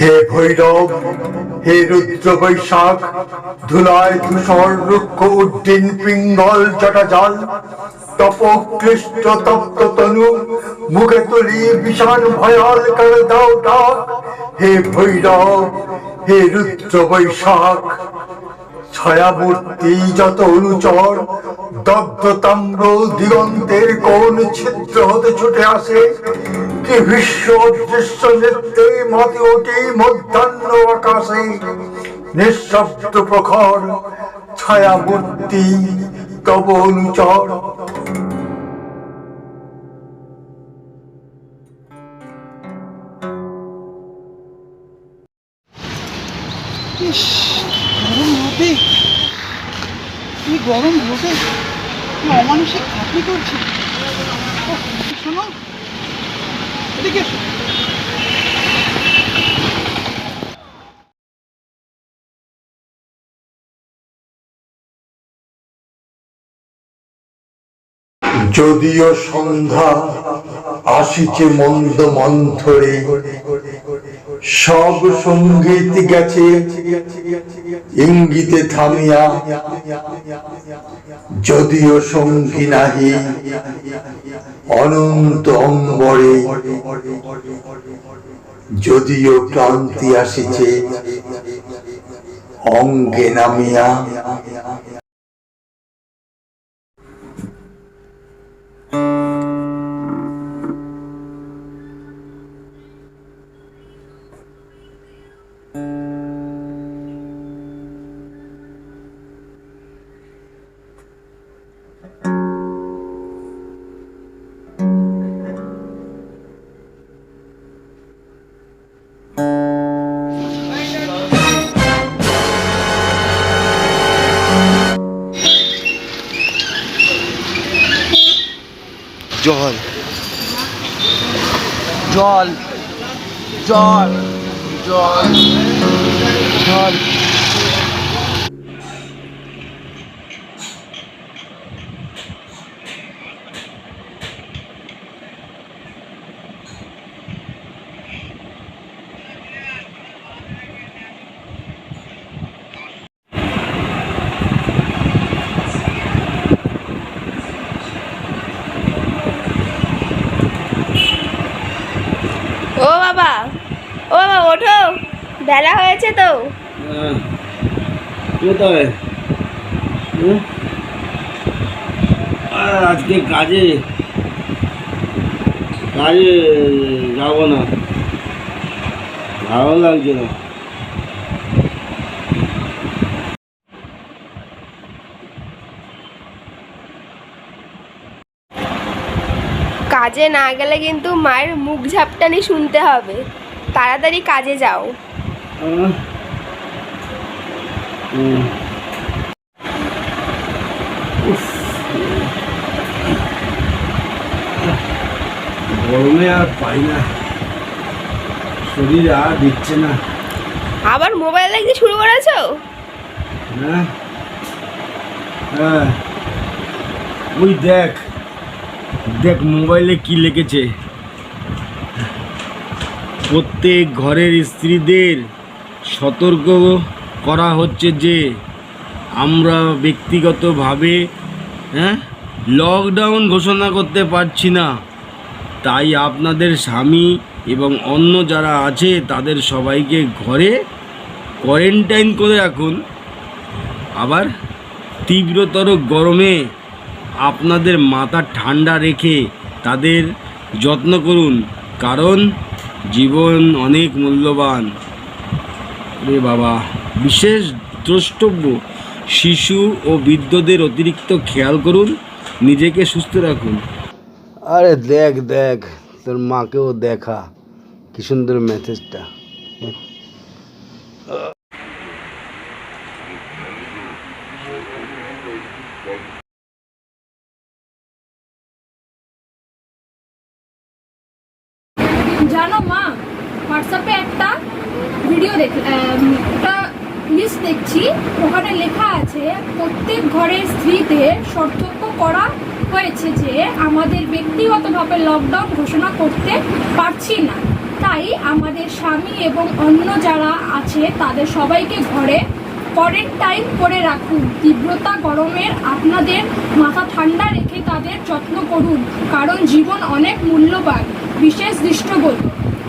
হে ভৈরব, হে রুদ্র বৈশাখ ধুলায় ধূসর রুক্ষ উড্ডিন পিঙ্গল জটাজাল তপ ক্লিষ্ট তপ্ত তনু, মুখে তুলি বিষাণ ভয়াল করে দাও ডাক। হে ভৈরব, হে রুদ্র বৈশাখ ছায়ামূর্তি যত অনুচর, দগ্ধ তাম্র দিগন্তের কোন ছিদ্র হতে ছুটে আসে। কি বিশ্ব দৃশ্য নৃত্যে মাতি ওঠে মধ্যাহ্ন আকাশে নিঃশব্দ প্রখর ছায়ামূর্তি তব অনুচর। গরম হবে। কি গরম হবে? কি খাটনি করছে? শোনো এদিকে। যদিও সন্ধ্যা আসিছে মন্দ মন্থরে সব সংগীত গেছে ইঙ্গিতে থামিয়া যদিও সঙ্গী নাহি অনন্ত অম্বরে যদিও ক্লান্তি আসিছে অঙ্গে নামিয়া জল। জল। জল। জল। জল ও বাবা ও বাবা ওঠো বেলা হয়েছে তো। হ্যাঁ। কোথায় আর আজকে কাজে কাজে যাব না। ভালো লাগছে না। কাজে না গেলে কিন্তু মায়ের মুখ ঝাপটানি শুনতে হবে। তাড়াতাড়ি কাজে যাও। গরমে আর পাই না। শরীর আর দিচ্ছে না। আবার মোবাইল দেখতে শুরু করেছ? হ্যাঁ হ্যাঁ। ওই দেখ দেখ মোবাইলে কি লিখেছে প্রত্যেক ঘরের স্ত্রীদের সতর্ক করা হচ্ছে যে আমরা ব্যক্তিগতভাবে হ্যাঁ লকডাউন ঘোষণা করতে পারছি না। তাই আপনাদের স্বামী এবং অন্য যারা আছে, তাদের সবাইকে ঘরে কোয়ারেন্টাইন করে রাখুন। আবার তীব্রতর গরমে আপনাদের মাথা ঠান্ডা রেখে তাদের যত্ন করুন। কারণ জীবন অনেক মূল্যবান। রে বাবা, বিশেষ দ্রষ্টব্য, শিশু ও বৃদ্ধদের অতিরিক্ত খেয়াল করুন, নিজেকে সুস্থ রাখুন। আরে দেখ দেখ, তোর মাকেও দেখা, কি সুন্দর মেসেজটা লিস্ট দেখছি। ওখানে লেখা আছে, প্রত্যেক ঘরের স্ত্রীদের সতর্ক করা হয়েছে যে আমাদের ব্যক্তিগতভাবে লকডাউন ঘোষণা করতে পারছি না। তাই আমাদের স্বামী এবং অন্য যারা আছে, তাদের সবাইকে ঘরে কোয়ারেন্টাইন করে রাখুন। তীব্রতা গরমের আপনাদের মাথা ঠান্ডা রেখে তাদের যত্ন করুন, কারণ জীবন অনেক মূল্যবান। বিশেষ দৃষ্টবোধ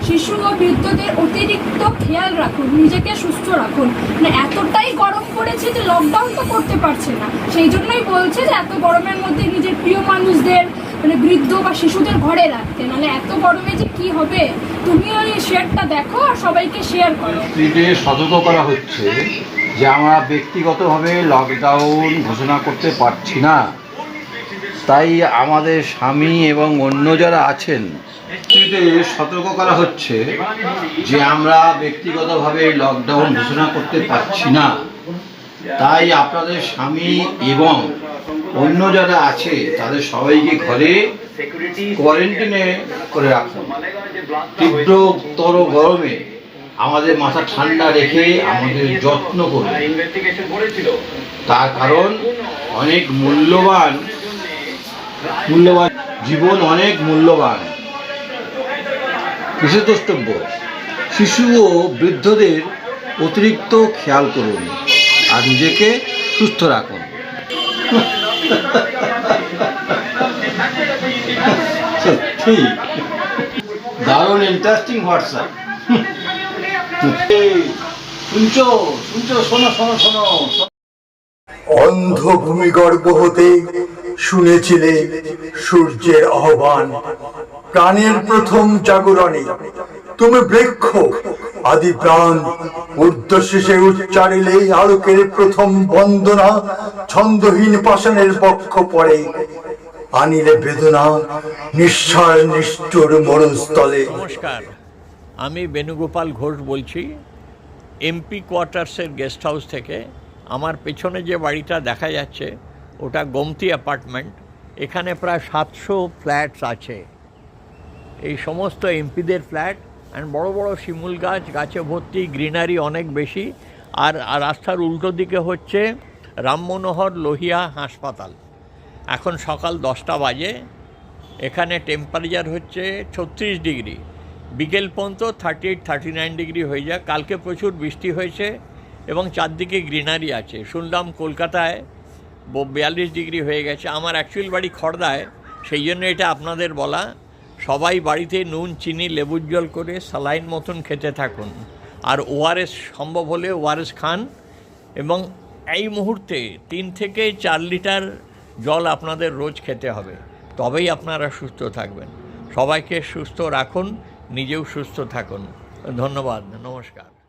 শিশু ও বৃদ্ধদের অতিরিক্ত খেয়াল রাখুন, নিজেকে সুস্থ রাখুন। মানে এতটাই গরম পড়েছে যে লকডাউন তো করতে পারছে না। সেই জন্যই বলছে যে এত গরমের মধ্যে নিজের প্রিয় মানুষদের মানে বৃদ্ধ বা শিশুদের ঘরে রাখতে। মানে এত গরমে যে কি হবে? তুমি ওই শেয়ারটা দেখো আর সবাইকে শেয়ার করো। স্ত্রীদের সতর্ক করা হচ্ছে যে আমরা ব্যক্তিগতভাবে লকডাউন ঘোষণা করতে পারছি না। তাই আমাদের স্বামী এবং অন্য যারা আছেন সতর্ক করা হচ্ছে যে আমরা ব্যক্তিগতভাবে লকডাউন ঘোষণা করতে পারছি না। তাই আপনাদের স্বামী এবং অন্য যারা আছে, তাদের সবাইকে ঘরে কোয়ারেন্টিনে করে রাখুন। তীব্রতর গরমে আমাদের মাথা ঠান্ডা রেখে আমাদের যত্ন করুন। তার কারণ অনেক মূল্যবান মূল্যবান জীবন অনেক মূল্যবান। দ্রষ্টব্য শিশু ও বৃদ্ধদের অতিরিক্ত খেয়াল করুন আর নিজেকে সুস্থ রাখুন। সত্যি? দারুণ ইন্টারেস্টিং হোয়াটসঅ্যাপ। শুনছো? শুনছো? শোনো শোনো শোনো। অন্ধ ভূমিগর্ভ হতে শুনেছিলে সূর্যের আহ্বান। প্রাণের প্রথম জাগরণে। তুমি বৃক্ষ, আদি প্রাণ, ঊর্ধ্বশেষে উচ্চারিলে আলোকের প্রথম বন্দনা ছন্দহীন পাষাণের পক্ষ পড়ে। আনিলে বেদনা, নিঃসার নিষ্ঠুর মরুস্থলে নমস্কার, আমি বেণুগোপাল ঘোষ বলছি এমপি কোয়ার্টার্সের গেস্ট হাউস থেকে। আমার পেছনে যে বাড়িটা দেখা যাচ্ছে, ওটা গোমতি অ্যাপার্টমেন্ট এখানে প্রায় সাতশো ফ্ল্যাটস আছে। এই সমস্ত এমপিদের ফ্ল্যাট অ্যান্ড বড় বড় শিমুল গাছ, গাছে ভর্তি, গ্রিনারি অনেক বেশি। আর রাস্তার উল্টো দিকে হচ্ছে রামমনোহর লোহিয়া হাসপাতাল। এখন সকাল দশটা বাজে। এখানে টেম্পারেচার হচ্ছে ছত্রিশ ডিগ্রি। বিকেল পর্যন্ত thirty eight thirty nine degree হয়ে যায় কালকে প্রচুর বৃষ্টি হয়েছে এবং চারদিকে গ্রিনারি আছে। শুনলাম কলকাতায় বিয়াল্লিশ ডিগ্রি হয়ে গেছে। আমার অ্যাকচুয়াল বাড়ি খড়দায়। সেই জন্য এটা আপনাদের বলা। সবাই বাড়িতে নুন, চিনি, লেবুর জল করে সালাইন মতন খেতে থাকুন। আর ওআরএস সম্ভব হলে ওআরএস খান এবং এই মুহূর্তে তিন থেকে চার লিটার জল আপনাদের রোজ খেতে হবে। তবেই আপনারা সুস্থ থাকবেন। সবাইকে সুস্থ রাখুন, নিজেও সুস্থ থাকুন। ধন্যবাদ, নমস্কার।